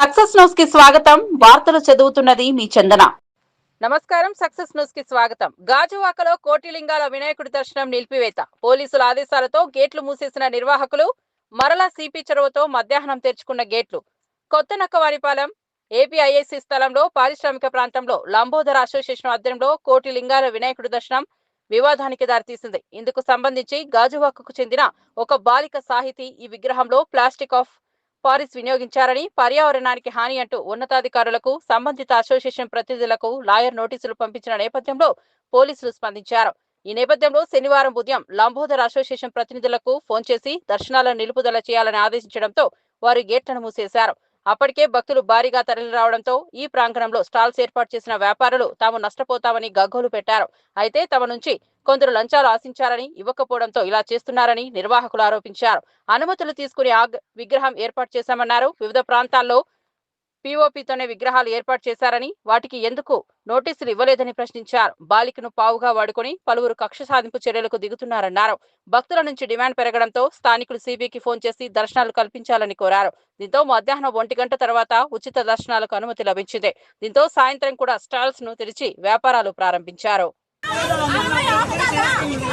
Success న్యూస్కి స్వాగతం. వార్తలు చదువుతున్నది మీ చందన. నమస్కారం. సక్సెస్ న్యూస్కి స్వాగతం. గాజువాకలో కోటిలింగాల వినాయకుడి దర్శనం నిలిపివేత. పోలీసుల ఆదేశాలతో గేట్లు మూసేసిన నిర్వాహకులు మరలా సిపి చొరవతో మధ్యాహ్నం తెరుచుకున్న గేట్లు. కొత్త నక్కవారిపాలెం ఏపీఐఐసి స్థలంలో పారిశ్రామిక ప్రాంతంలో లంబోదర అసోసియేషన్ ఆధ్వర్యంలో కోటిలింగాల వినాయకుడి దర్శనం వివాదానికి దారితీసింది. ఇందుకు సంబంధించి గాజువాకకు చెందిన ఒక బాలిక సాహితీ ఈ విగ్రహంలో ప్లాస్టిక్ ఆఫ్ పారిస్ వినియోగించారని పర్యావరణానికి హాని అంటూ ఉన్నతాధికారులకు సంబంధిత అసోసియేషన్ ప్రతినిధులకు లాయర్ నోటీసులు పంపించిన నేపథ్యంలో పోలీసులు స్పందించారు. ఈ నేపథ్యంలో శనివారం ఉదయం లంబోదర్ అసోసియేషన్ ప్రతినిధులకు ఫోన్ చేసి దర్శనాలను నిలుపుదల చేయాలని ఆదేశించడంతో వారు గేట్లను మూసేశారు. అప్పటికే భక్తులు భారీగా తరలి రావడంతో ఈ ప్రాంగణంలో స్టాల్స్ ఏర్పాటు చేసిన వ్యాపారులు తాము నష్టపోతామని గగ్గోలు పెట్టారు. అయితే తమ నుంచి కొందరు లంచాలు ఆశించారని ఇవ్వకపోవడంతో ఇలా చేస్తున్నారని నిర్వాహకులు ఆరోపించారు. అనుమతులు తీసుకుని ఆ విగ్రహం ఏర్పాటు చేశామన్నారు. వివిధ ప్రాంతాల్లో పీఓపీతోనే విగ్రహాలు ఏర్పాటు చేశారని వాటికి ఎందుకు నోటీసులు ఇవ్వలేదని ప్రశ్నించారు. బాలికను పావుగా వాడుకొని పలువురు కక్ష సాధింపు చర్యలకు దిగుతున్నారన్నారు. భక్తుల నుంచి డిమాండ్ పెరగడంతో స్థానికులు సిబికి ఫోన్ చేసి దర్శనాలు కల్పించాలని కోరారు. దీంతో మధ్యాహ్నం ఒంటి గంట తర్వాత ఉచిత దర్శనాలకు అనుమతి లభించింది. దీంతో సాయంత్రం కూడా స్టాల్స్ను తెరిచి వ్యాపారాలు ప్రారంభించారు అమ్మాయి ఆపుతుందా?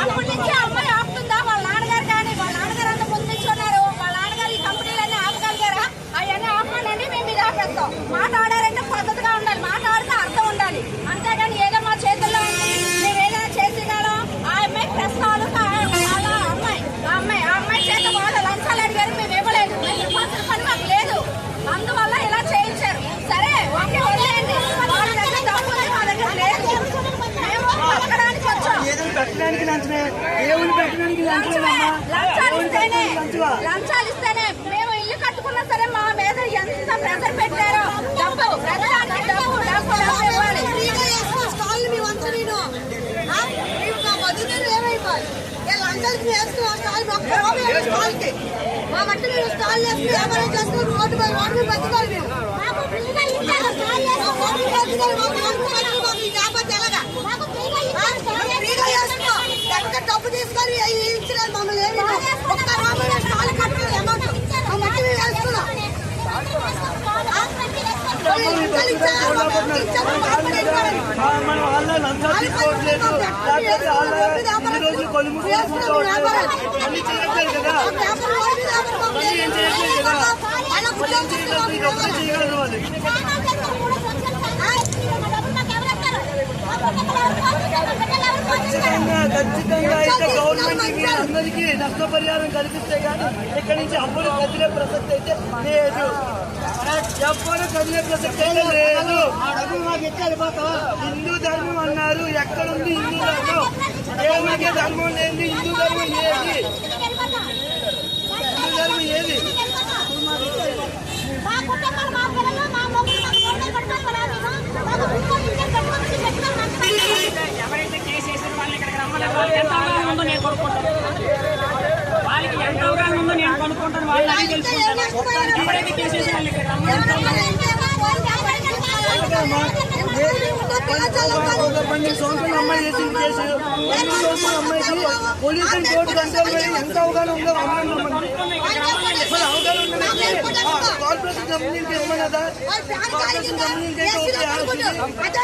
అప్పటి నుంచి అమ్మాయి ఆపుతుందా? వాళ్ళ నాన్నగారు కానీ, వాళ్ళ నాన్నగారు అంతా ముందు నిల్చున్నారు. వాళ్ళ నాన్నగారు ఈ కంపెనీలన్నీ ఆపగలిగారా? అవన్నీ ఆపమనండి, మేము ఇది ఆపేస్తాం. మాట ఆడారంటే పద్ధతిగా ఉండాలి. మాట ఆడితే అర్థం ఉండాలి. అంతేగాని ఏదో మా చేతుల్లో ఉంది, మేము ఏదైనా ఆ అమ్మాయి వాళ్ళ అమ్మాయి ఆ అమ్మాయి ఆ అమ్మాయి చేత వాళ్ళ లంచాలు అడిగారు మేము ఇవ్వలేదు. మేము ఇవ్వాల్సిన పని మాకు లేదు. అందువల్ల ఇలా చేయించారు. సరే ఓకే వదిలేయండి. వాళ్ళ దగ్గర డబ్బు ఉంది, మా దగ్గర లేదు. మేము పలకడానికి వచ్చాం. ఏదో పెట్టడానికి లంచమే. దేవుని పెట్టడానికి లంచమేనమ్మా లంచాలు ఇస్తేనే. లంచాలు ఇస్తేనే. మేము ఇల్లు కట్టుకున్నా సరే మా మీద ఎంత ప్రెషర్ పెట్టారో మా మట్టి స్టాల్ వేసుకుని వ్యాపారం చేసుకుని రోడ్డు రోడ్డు మీద మేము మాకు ఫ్రీగా ఇచ్చారు స్టాల్ మా రోడ్డు మీద బతకాలి మాకు రోడ్డు పై బతకాలి, మాకు ఈ వ్యాపారం ఎలాగా మాకు ఫ్రీగా ఇచ్చారు స్టాల్ ఫ్రీగా చేస్తున్నాం ఎక్కడ డబ్బు తీసుకొని ఏ- ఇచ్చినారు మమ్మల్ని ఏమి ఒక్క రూపాయి స్టాల్ కట్టుకుని అమౌంట్ మా మట్టి మేము వేసుకున్నాం మన వాళ్ళ లంచాలు తీసుకోవట్లేదు లేకపోతే వాళ్ళ ఇన్ని రోజులు తీసుకోవట్లేదు అన్ని చేయట్లేదు కదా మళ్ళీ ఏం చేయట్లేదు కదా ఏం ఇది ఒక్కటే చేయగలరు వాళ్ళు ఖచ్చితంగా ఖచ్చితంగా అయితే గవర్నమెంట్ మీ అందరికీ నష్టపరిహారం కల్పిస్తే కానీ ఇక్కడి నుంచి అప్పులు కదిలే ప్రసక్తి అయితే లేదు. ఎవ్వరు కదిలే ప్రసక్తి లేదు. హిందూ ధర్మం అన్నారు ఎక్కడుంది హిందూ ధర్మం? దేవునికి ధర్మం లేదు హిందూ ధర్మం ఏది హిందూ ధర్మం ఏది? ఒక అమ్మాయి చేసింది కేసు పన్నెండు సంవత్సరాల అమ్మాయికి పొల్యూషన్ కోర్టు కంట్రోల్ ఎంత అవగాహన ఉందో అమ్మాయి మరి అవగాహన కార్పొరేషన్ కంపెనీకి ఇవ్వమన్నదా కార్పొరేషన్ కంపెనీకి అయితే ఓకే ఆలోచించి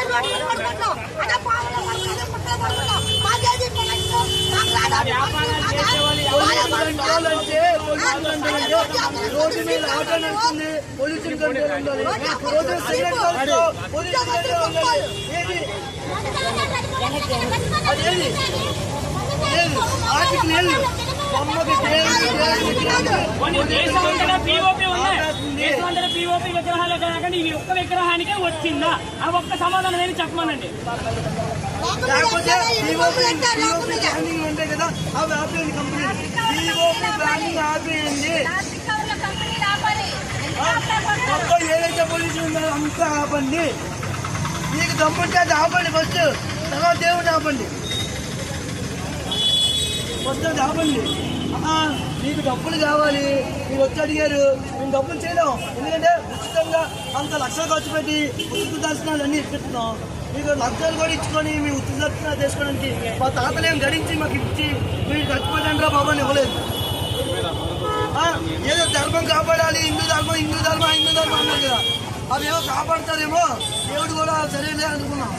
పొల్యూషన్ కంట్రోల్ అంటే పొల్యూషన్ కంట్రోల్ అంటే రోడ్డు మీద ఆటో నడుస్తుంది పొల్యూషన్ కంట్రోల్ ఉండాలి రోడ్డు సిగరెట్ పొల్యూషన్ కంట్రోల్ ఉండాలి ఏది అదేది ఏది పీఓపీ విగ్రహాలు కాకుండా ఈ ఒక్క విగ్రహానికే వచ్చిందా? ఆ ఒక్క సమాధానం ఏమి చెప్పమనండి. ఏదైతే పొల్యూషన్ ఉందో అంతా ఆపండి. మీకు దమ్ముంటే అది ఆపండి ఫస్ట్ తర్వాత దేవుడిని ఆపండి. వస్తే చెప్పండి మీకు డబ్బులు కావాలి. మీరు వచ్చి అడిగారు. మేము డబ్బులు చేయలేం. ఎందుకంటే ఉచితంగా అంత లక్షలు ఖర్చు పెట్టి ఉచిత దర్శనాలు అన్నీ ఇప్పిస్తున్నాం. మీకు లక్షలు కూడా ఇచ్చుకొని మీ ఉచిత దర్శనాలు చేసుకోవడానికి మా తాతలేం గడించి మాకు ఇచ్చి మీరు చచ్చిపోతాండ్రా బాబా అని ఇవ్వలేదు. ఏదో ధర్మం కాపాడాలి. హిందూ ధర్మం హిందూ ధర్మం హిందూ ధర్మం అన్నారు కదా. అవేమో కాపాడతారేమో దేవుడు కూడా సరేలే అనుకున్నాం.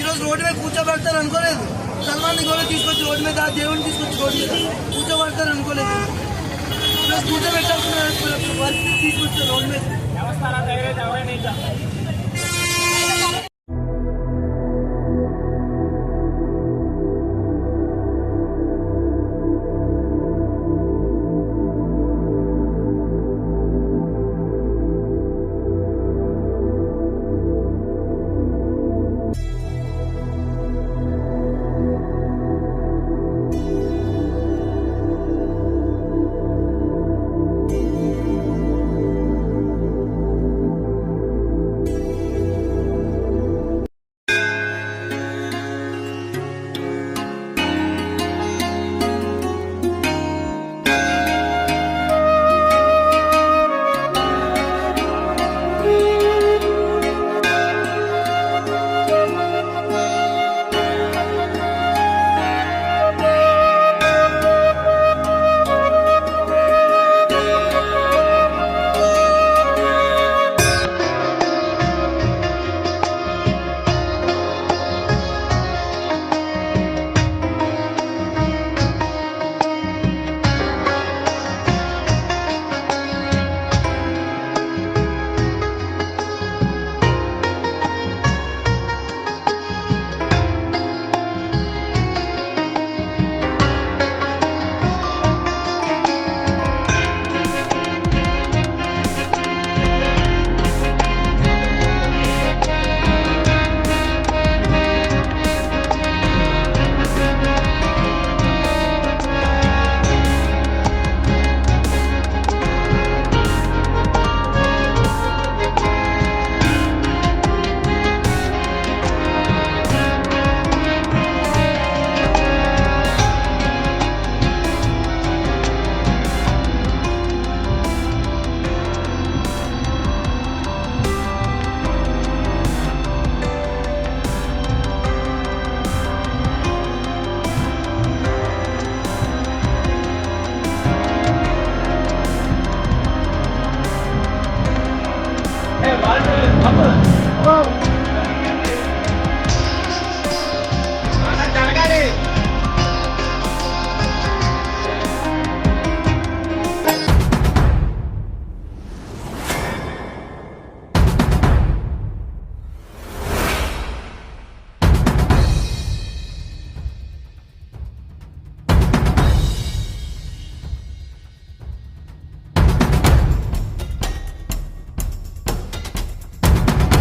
ఈరోజు రోడ్డు మీద కూర్చోబెడతారు అనుకోలేదు. సల్మాన్ని కూడా తీసుకొచ్చి రోడ్డు మీద ఆ దేవుడిని తీసుకొచ్చి రోడ్డు మీద కూర్చోబెడతారు అనుకోలేదు ఈరోజు కూర్చోబెట్టాల్సిన పరిస్థితి తీసుకొచ్చారు రోడ్డు మీద వ్యవస్థ అలా